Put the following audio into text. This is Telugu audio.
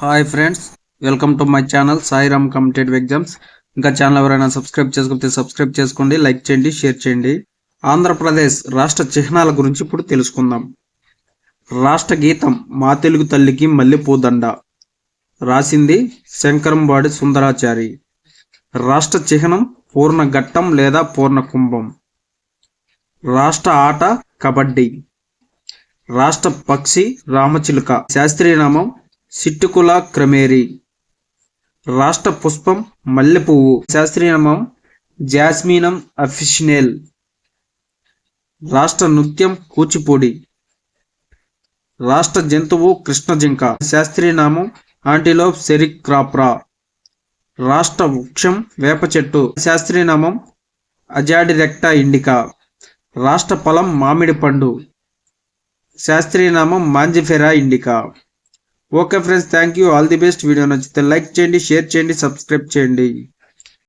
Hi friends welcome to my channel Sairam competitive exams. ఇంకా ఛానల్ ఎవరైనా సబ్స్క్రైబ్ చేసుకుంటే సబ్స్క్రైబ్ చేసుకోండి లైక్ చేయండి షేర్ చేయండి. ఆంధ్రప్రదేశ్ రాష్ట్ర చిహ్నాల గురించి ఇప్పుడు తెలుసుకుందాం. రాష్ట్ర గీతం మా తెలుగు తల్లికి మల్లెపూదండ. రాసింది శంకరంబాడి సుందరాచారి. రాష్ట్ర చిహ్నం పూర్ణ ఘట్టం లేదా పూర్ణ కుంభం రాష్ట్ర ఆట కబడ్డీ. రాష్ట్ర పక్షి రామచిలుక. శాస్త్రీయ నామం సిట్టుకుల క్రమేరి. రాష్ట్ర పుష్పం మల్లెపువ్వు. శాస్త్రీయ నామం జాస్మినం అఫిషినేల్. రాష్ట్ర నృత్యం కూచిపూడి. రాష్ట్ర జంతువు కృష్ణజింక. శాస్త్రీయనామం ఆంటిలోప్ సెరిక్రాప్రా రాష్ట్ర వృక్షం వేప చెట్టు. శాస్త్రీయనామం అజాడిరెక్టా ఇండికా. రాష్ట్ర ఫలం మామిడి పండు. శాస్త్రీయనామం Mangifera indica. Okay friends thank you all the best video నచ్చితే లైక్ చేయండి షేర్ చేయండి సబ్స్క్రైబ్ చేయండి.